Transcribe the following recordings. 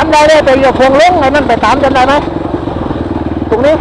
จำได้เลยไปอย่พวงลงไอ้นั่นไปตามจำได้ไหมตรงนี้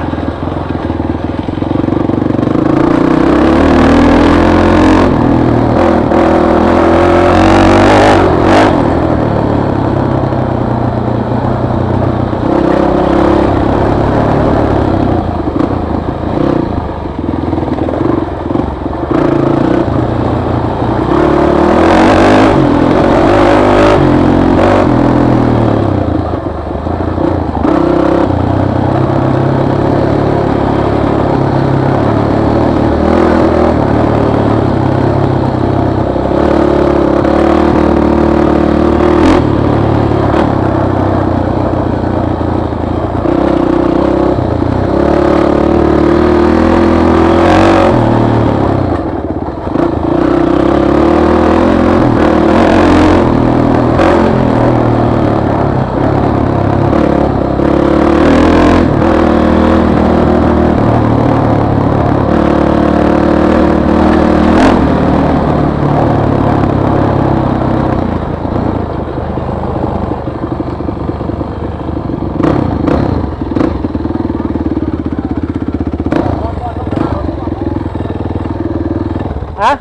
ฮะ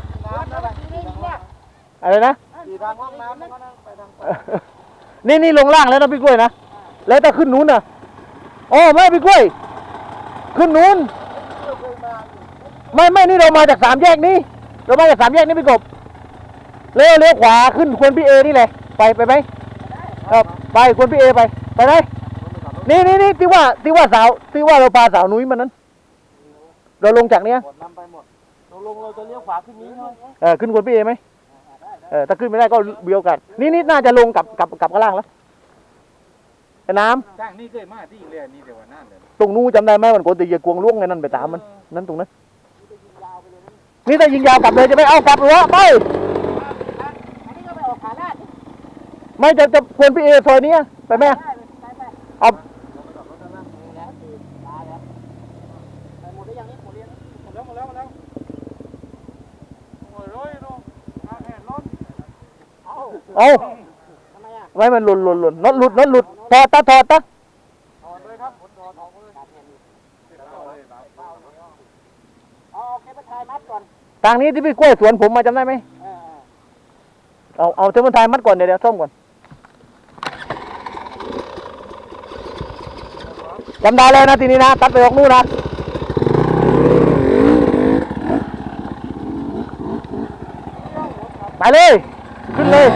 อะไรนะขี่ทางห้องน้ำแล้วก็นั่งไปทางนี่นี่ลงล่างแล้วนะพี่กล้วยนะแล้วแต่ขึ้นนู้นน่ะโอ้ไม่พี่กล้วย ขึ้นนู้น ไม่ไม่นี่เรามาจากสามแยกนี้เรามาจากสามแยกนี้พี่กบเลี้ยวเลี้ยวขวาขึ้นควรพี่เอนี่แหละไปไปไหมเออไปควรพี่เอไปไปไหมนี่นี่นี่ที่ว่าที่ว่าสาวที่ว่าเราพาสาวนุ้ยมันนั้น เราลงจากเนี้ย หมดน้ำไปหมดลงลงเราจะเลี้ยวขวาขึ้นนี้ใช่ไหมเออขึ้นควรพี่เอไหมเออถ้าขึ้นไม่ได้ก็เบียวกันนี่นี่น่าจะลงกับกับกับข้างล่างแล้วไอ้น้ำจ้างนี่เคยมาที่เรียนนี่เดี๋ยววันนั้นเลยตรงนู้นจำได้ไหมวันก่อนตีเยกวงล่วงไงนั่นไปตามมัน นั่นตรงนั้นนี่ถ้ายิงยาวกลับเลยจะไม่เอากลับหรือวะไปไม่จะจะควรพี่เอซอยนี้อะไปไหมอะเอา หมดแล้วหมดแล้วหมดแล้วโอ้ยร้อยเนาะอะแห่ร้อน เอาไว้มันหล่นหล่นหล่นน็อตหลุดน็อตหลุดถอดตาถอดตาถอดเลยครับถอดออกเลยเอาโอเคไปถ่ายมัดก่อนทางนี้ที่พี่กล้วยสวนผมมาจำได้ไหมเอาเอาเทอร์โมไทยมัดก่อนเดี๋ยวเดี๋ยวซ่อมก่อนจำได้เลยนะทีนี้นะตัดไปออกนู่นนะไปเลย ขึ้นเลย